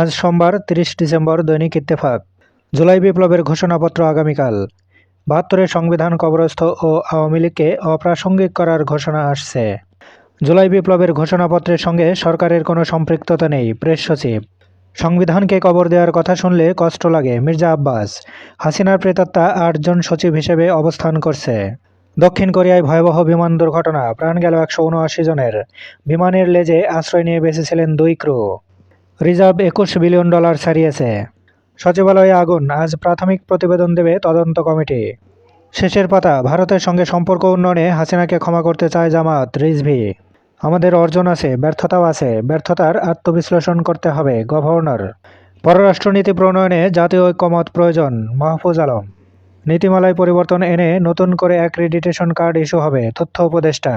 আজ সোমবার তিরিশ ডিসেম্বর দৈনিক ইত্তেফাক। জুলাই বিপ্লবের ঘোষণাপত্র আগামীকাল। বাহাত্তরের সংবিধান কবরস্থ ও আওয়ামী লীগকে অপ্রাসঙ্গিক করার ঘোষণা আসছে। জুলাই বিপ্লবের ঘোষণাপত্রের সঙ্গে সরকারের কোনো সম্পৃক্ততা নেই, প্রেস সচিব। সংবিধানকে কবর দেওয়ার কথা শুনলে কষ্ট লাগে, মির্জা আব্বাস। হাসিনার প্রেতাত্মা আটজন সচিব হিসেবে অবস্থান করছে। দক্ষিণ কোরিয়ায় ভয়াবহ বিমান দুর্ঘটনা, প্রাণ গেল একশো উনআশি জনের। বিমানের লেজে আশ্রয় নিয়ে বেঁচেছিলেন দুই ক্রু। রিজার্ভ একুশ বিলিয়ন ডলার ছাড়িয়েছে। সচিবালয়ে আগুন, আজ প্রাথমিক প্রতিবেদন দেবে তদন্ত কমিটি। শেষের পাতা, ভারতের সঙ্গে সম্পর্ক উন্নয়নে হাসিনাকে ক্ষমা করতে চায় জামাত, রিজভি। আমাদের অর্জন আছে, ব্যর্থতাও আছে, ব্যর্থতার আত্মবিশ্লেষণ করতে হবে, গভর্নর। পররাষ্ট্রনীতি প্রণয়নে জাতীয় ঐক্যমত প্রয়োজন, মাহফুজ আলম। নীতিমালায় পরিবর্তন এনে নতুন করে অ্যাক্রিডিটেশন কার্ড ইস্যু হবে, তথ্য উপদেষ্টা।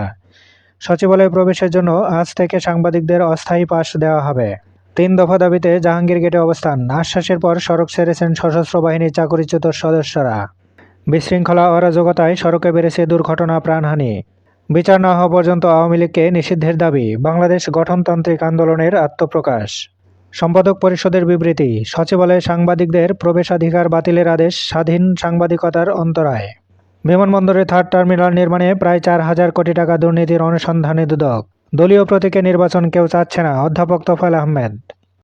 সচিবালয়ে প্রবেশের জন্য আজ থেকে সাংবাদিকদের অস্থায়ী পাস দেওয়া হবে। তিন দফা দাবিতে জাহাঙ্গীর গেটে অবস্থান। আশ্বাসের পর সড়ক ছেড়েছেন সশস্ত্র বাহিনীর চাকরিচ্যুত সদস্যরা। বিশৃঙ্খলা অরাজকতায় সড়কে বেড়েছে দুর্ঘটনা প্রাণহানি। বিচার না হওয়া পর্যন্ত আওয়ামী লীগকে নিষিদ্ধের দাবি, বাংলাদেশ গঠনতান্ত্রিক আন্দোলনের আত্মপ্রকাশ। সম্পাদক পরিষদের বিবৃতি, সচিবালয়ে সাংবাদিকদের প্রবেশাধিকার বাতিলের আদেশ স্বাধীন সাংবাদিকতার অন্তরায়। বিমানবন্দরে থার্ড টার্মিনাল নির্মাণে প্রায় চার হাজার কোটি টাকা দুর্নীতির অনুসন্ধানে দুদক। দলীয় প্রতীকে নির্বাচন কেউ চাচ্ছে না অধ্যাপক তোফাল আহমেদ।